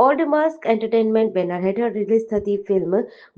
Old mask entertainment banner હેઠળ release થતી film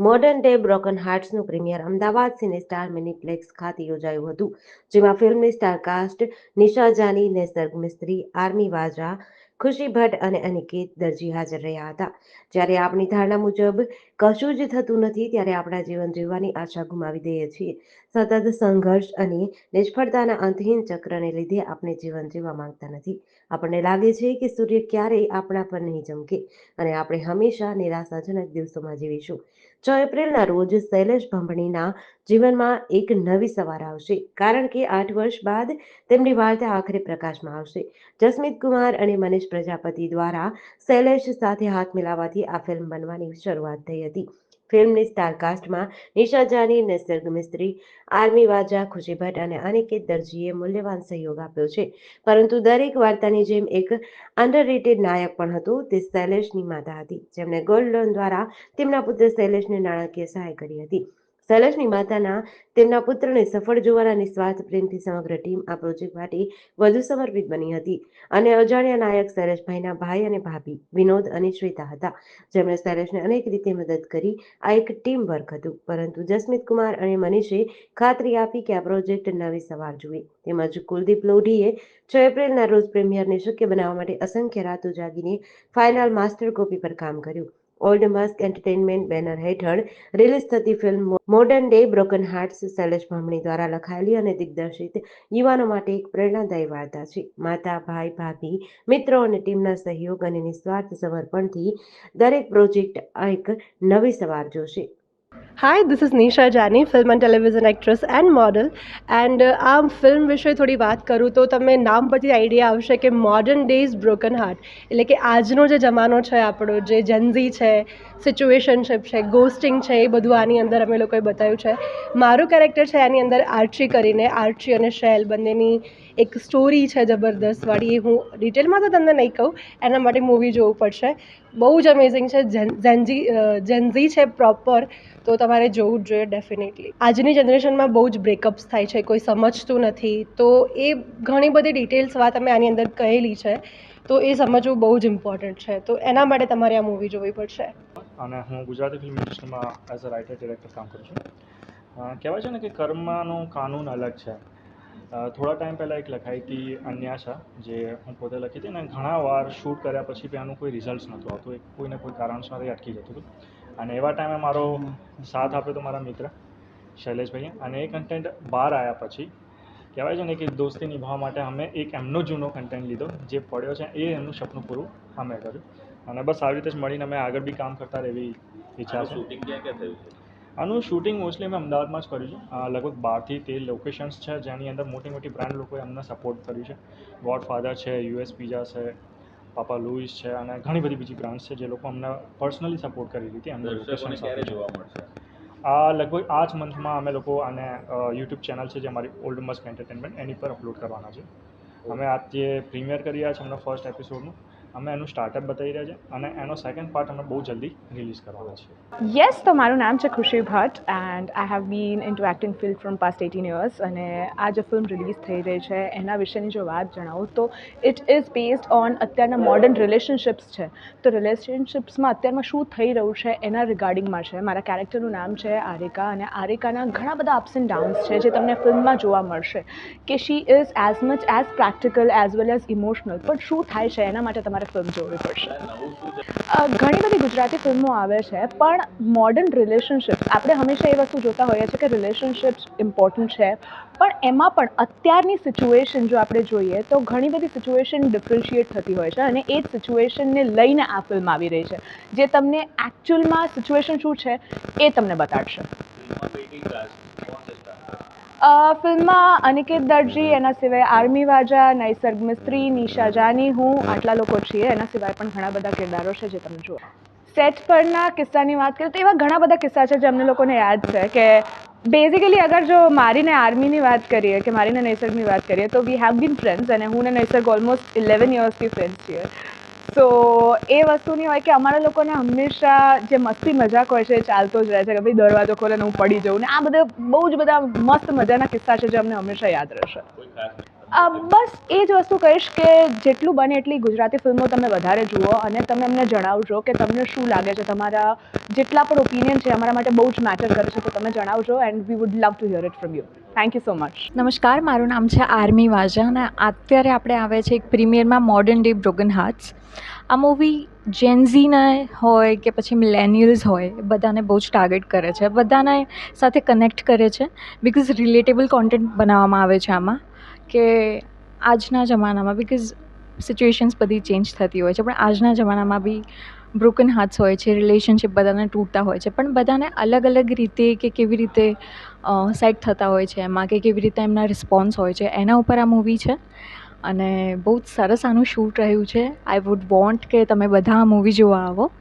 modern day broken હાર્ટ્સનું premiere Ahmedabad cine star miniplex ખાતે યોજાયું હતું, જેમાં ફિલ્મની star cast Nisha Jani નેસર્ગ Mistry army Vaja Khushi, Bhatt અને અનિકેત દરજી હાજર રહ્યા હતા. જ્યારે આપણી ધારણા મુજબ કશું જ થતું નથી, ત્યારે આપણા જીવન જીવવાની આશા ગુમાવી દઈએ છીએ. સતત સંઘર્ષ અને નિષ્ફળતાના અંતહીન ચક્રને લીધે આપણે જીવન જીવવા માંગતા નથી. આપણને લાગે છે કે સૂર્ય ક્યારેય આપણા પર નહીં ચમકે અને આપણે હંમેશા નિરાશાજનક દિવસોમાં જીવીશું. છ એપ્રિલના રોજ શૈલેષ ભંભણીના જીવનમાં એક નવી સવાર આવશે, કારણ કે આઠ વર્ષ બાદ તેમની વાર્તા આખરે પ્રકાશમાં આવશે. જસ્મિત કુમાર અને મનીષ પ્રજાપતિ દ્વારા શૈલેષ સાથે હાથ મિલાવવાથી આ ફિલ્મ બનવાની શરૂઆત થઈ હતી. ફિલ્મની સ્ટારકાસ્ટમાં નિશા જાની, નિસર્ગ મિસ્ત્રી, આર્મી વાજા, ખુશી ભટ્ટ અને અનિકેત દરજીએ મૂલ્યવાન સહયોગ આપ્યો છે. પરંતુ દરેક વાર્તાની જેમ એક અંડરરેટેડ નાયક પણ હતું, તે શૈલેષની માતા હતી, જેમણે ગોલ્ડ લોન દ્વારા તેમના પુત્ર શૈલેષને નાણાકીય સહાય કરી હતી. શૈલેષની માતાના તેમના પુત્રને સફળ જોવાના નિસ્વાર્થ પ્રેમથી સમગ્ર ટીમ આ પ્રોજેક્ટ માટે વધુ સમર્પિત બની હતી અને અજાણ્યા નાયક શૈલેષભાઈના ભાઈ અને ભાભી વિનોદ અને શ્વેતા હતા. જેમણે શૈલેષને અનેક રીતે મદદ કરી. આ એક ટીમ વર્ક હતું. પરંતુ જસમિત કુમાર અને મનીષે ખાતરી આપી કે આ પ્રોજેક્ટ નવી સવાર જુએ. તેમજ કુલદીપ લોઢીએ છ એપ્રિલના રોજ પ્રીમિયરને શક્ય બનાવવા માટે અસંખ્ય રાતો જાગીને ફાઇનલ માસ્ટર કોપી પર કામ કર્યું. ઓલ્ડ માસ્ક એન્ટરટેનમેન્ટ બેનર હેઠળ રિલીઝ થતી film Modern Day Broken Hearts Shailesh Bhamani દ્વારા લખાયેલી અને દિગ્દર્શિત યુવાનો માટે એક પ્રેરણાદાયી વાર્તા છે. માતા, ભાઈ, ભાભી, મિત્રો અને ટીમના સહયોગ અને નિસ્વાર્થ સમર્પણથી દરેક પ્રોજેક્ટ એક નવી સવાર જોશે. Hi this is Nisha Jani film and television actress and model and આ ફિલ્મ વિશે થોડી વાત કરું તો તમે નામ પરથી આઈડિયા આવશે કે મોડર્ન ડેઝ બ્રોકન હાર્ટ એટલે કે આજનો જે જમાનો છે આપણો, જે જનઝી છે સિચ્યુએશનશિપ છે ગોસ્ટિંગ છે, એ બધું આની અંદર અમે લોકોએ બતાવ્યું છે. મારું કેરેક્ટર છે આની અંદર આર્ચી કરીને આર્ચી અને શેલ બંનેની એક સ્ટોરી છે જબરદસ્તવાળી એ હું ડિટેલમાં તો તમને નહીં કહું, એના માટે મૂવી જોવું પડશે. બહુ જ અમેઝિંગ છે જેન્જી જેન્ઝી છે પ્રોપર તો તમારે જોવું જ જોઈએ ડેફિનેટલી આજની જનરેશનમાં બહુ જ બ્રેકઅપ્સ થાય છે, કોઈ સમજતું નથી. તો એ ઘણી બધી ડિટેલ્સ વાત અમે આની અંદર કહેલી છે, તો એ સમજવું બહુ જ ઇમ્પોર્ટન્ટ છે. તો એના માટે તમારે આ મૂવી જોવી પડશે. અને હું ગુજરાતી ફિલ્મ ઇન્ડસ્ટ્રીમાં એઝ અ રાઇટર ડિરેક્ટર કામ કરું છું. કહેવાય છે ને કે કર્મનો કાનૂન અલગ છે. થોડા ટાઈમ પહેલાં એક લખાઈ હતી અન્યાશા જે હું પોતે લખી હતી અને ઘણા વાર શૂટ કર્યા પછી બી આનું કોઈ રિઝલ્ટ નહોતું આવતું. એક કોઈને કોઈ કારણસર અટકી જતું હતું. અને એવા ટાઈમે મારો સાથ આપ્યો તો મારા મિત્ર શૈલેષભાઈએ. અને એ કન્ટેન્ટ બહાર આવ્યા પછી કહેવાય છે ને કે દોસ્તી નિભાવવા માટે અમે એક એમનો જૂનો કન્ટેન્ટ લીધો જે પડ્યો છે એ એમનું સપનું પૂરું અમે કર્યું. અને બસ આવી રીતે જ મળીને અમે આગળ બી કામ કરતા રહેવી ઈચ્છા છે? આનું શૂટિંગ મોસ્ટલી અમે અમદાવાદમાં જ કર્યું છે. લગભગ બારથી તેર લોકેશન્સ છે જેની અંદર મોટી મોટી બ્રાન્ડ લોકોએ અમને સપોર્ટ કર્યું છે. ગોડફાધર છે યુએસ પીઝા છે પાપા લુઈસ છે અને ઘણી બધી બીજી બ્રાન્ડ્સ છે જે લોકો અમને પર્સનલી સપોર્ટ કરી હતી અમને લોકેશન જોવા મળશે? આ લગભગ આ જ મંથમાં અમે લોકો આને યુટ્યુબ ચેનલ છે જે અમારી ઓલ્ડ મસ્ક એન્ટરટેનમેન્ટ એની પર અપલોડ કરવાના છે. અમે આજે પ્રીમિયર કરી રહ્યા છીએ અમને ફર્સ્ટ એપિસોડનું અમે એનું સ્ટાર્ટઅપ બતાવી રહ્યા છે અને એનો સેકન્ડ પાર્ટ અમે બહુ જલ્દી રિલીઝ કરવાના છે. યસ તો મારું નામ છે Khushi Bhatt and I have been into acting field from past eighteen years અને આ જે ફિલ્મ રિલીઝ થઈ રહી છે, એના વિશેની જો વાત જણાવું તો ઇટ ઇઝ બેઝડ ઓન અત્યારના મોડર્ન રિલેશનશિપ્સ છે. તો રિલેશનશિપ્સમાં અત્યારમાં શું થઈ રહ્યું છે એના રિગાર્ડિંગમાં છે. મારા કેરેક્ટરનું નામ છે આરિકા અને આરિકાના ઘણા બધા અપ્સ એન્ડ ડાઉન્સ છે જે તમને ફિલ્મમાં જોવા મળશે કે she is as much as practical as well as emotional પણ શું થાય છે એના માટે તમારે ફિલ્મ જોવી પડશે. ઘણી બધી ગુજરાતી ફિલ્મો આવે છે, પણ મોડર્ન રિલેશનશિપ્સ આપણે હંમેશા એ વસ્તુ જોતા હોઈએ છીએ કે રિલેશનશિપ્સ ઇમ્પોર્ટન્ટ છે. પણ એમાં પણ અત્યારની સિચ્યુએશન જો આપણે જોઈએ, તો ઘણી બધી સિચ્યુએશન ડિફરન્શિએટ થતી હોય છે અને એ જ સિચ્યુએશનને લઈને આ ફિલ્મ આવી રહી છે. જે તમને એકચ્યુઅલમાં સિચ્યુએશન શું છે, એ તમને બતાડશે. ફિલ્મમાં અનિકેત દરજી, એના સિવાય આર્મી વાજા, નૈસર્ગ મિસ્ત્રી, નિશા જાની હું, આટલા લોકો છીએ. એના સિવાય પણ ઘણા બધા કિરદારો છે જે તમે જુઓ. સેટ પરના કિસ્સાની વાત કરીએ તો એવા ઘણા બધા કિસ્સા છે જે અમને લોકોને યાદ છે કે બેઝિકલી અગર જો મારીને આર્મીની વાત કરીએ કે મારીને નૈસર્ગની વાત કરીએ તો વી હેવ બીન ફ્રેન્ડ્સ અને હું ને નૈસર્ગ ઓલમોસ્ટ ઇલેવન યર્સથી ફ્રેન્ડ્સ છીએ. સો એ વસ્તુની હોય કે અમારા લોકોને હંમેશા જે મસ્તી મજાક હોય છે એ ચાલતો જ રહે છે કે ભાઈ દરવાજો ખોલે હું પડી જાઉં ને આ બધા બહુ જ બધા મસ્ત મજાના કિસ્સા છે જે અમને હંમેશા યાદ રહેશે. બસ એ જ વસ્તુ કહીશ કે જેટલું બને એટલી ગુજરાતી ફિલ્મો તમે વધારે જુઓ અને તમે અમને જણાવજો કે તમને શું લાગે છે. તમારા જેટલા પણ ઓપિનિયન છે અમારા માટે બહુ જ મેટર કરે છે, તો તમે જણાવજો and we would love to hear it from you thank you so much નમસ્કાર, મારું નામ છે આર્મી વાજા અને અત્યારે આપણે આવે છે એક પ્રીમિયરમાં મોડર્ન ડે બ્રોગન હાર્ટ્સ આ મૂવી જેન્ઝીના હોય કે પછી મિલેનિયલ્સ હોય બધાને બહુ જ ટાર્ગેટ કરે છે. બધાને સાથે કનેક્ટ કરે છે બિકોઝ રિલેટેબલ કોન્ટેન્ટ બનાવવામાં આવે છે આમાં. કે આજના જમાનામાં બીકોઝ સિચ્યુએશન્સ બધી ચેન્જ થતી હોય છે, પણ આજના જમાનામાં બી બ્રોકન હાર્ટ્સ હોય છે રિલેશનશિપ બધાને તૂટતા હોય છે, પણ બધાને અલગ અલગ રીતે કે કેવી રીતે સેટ થતા હોય છે, એમાં કે કેવી રીતે એમના રિસ્પોન્સ હોય છે, એના ઉપર આ મૂવી છે. અને બહુ જ સરસ આનું શૂટ રહ્યું છે. આઈ વુડ વોન્ટ કે તમે બધા આ મૂવી જોવા આવો.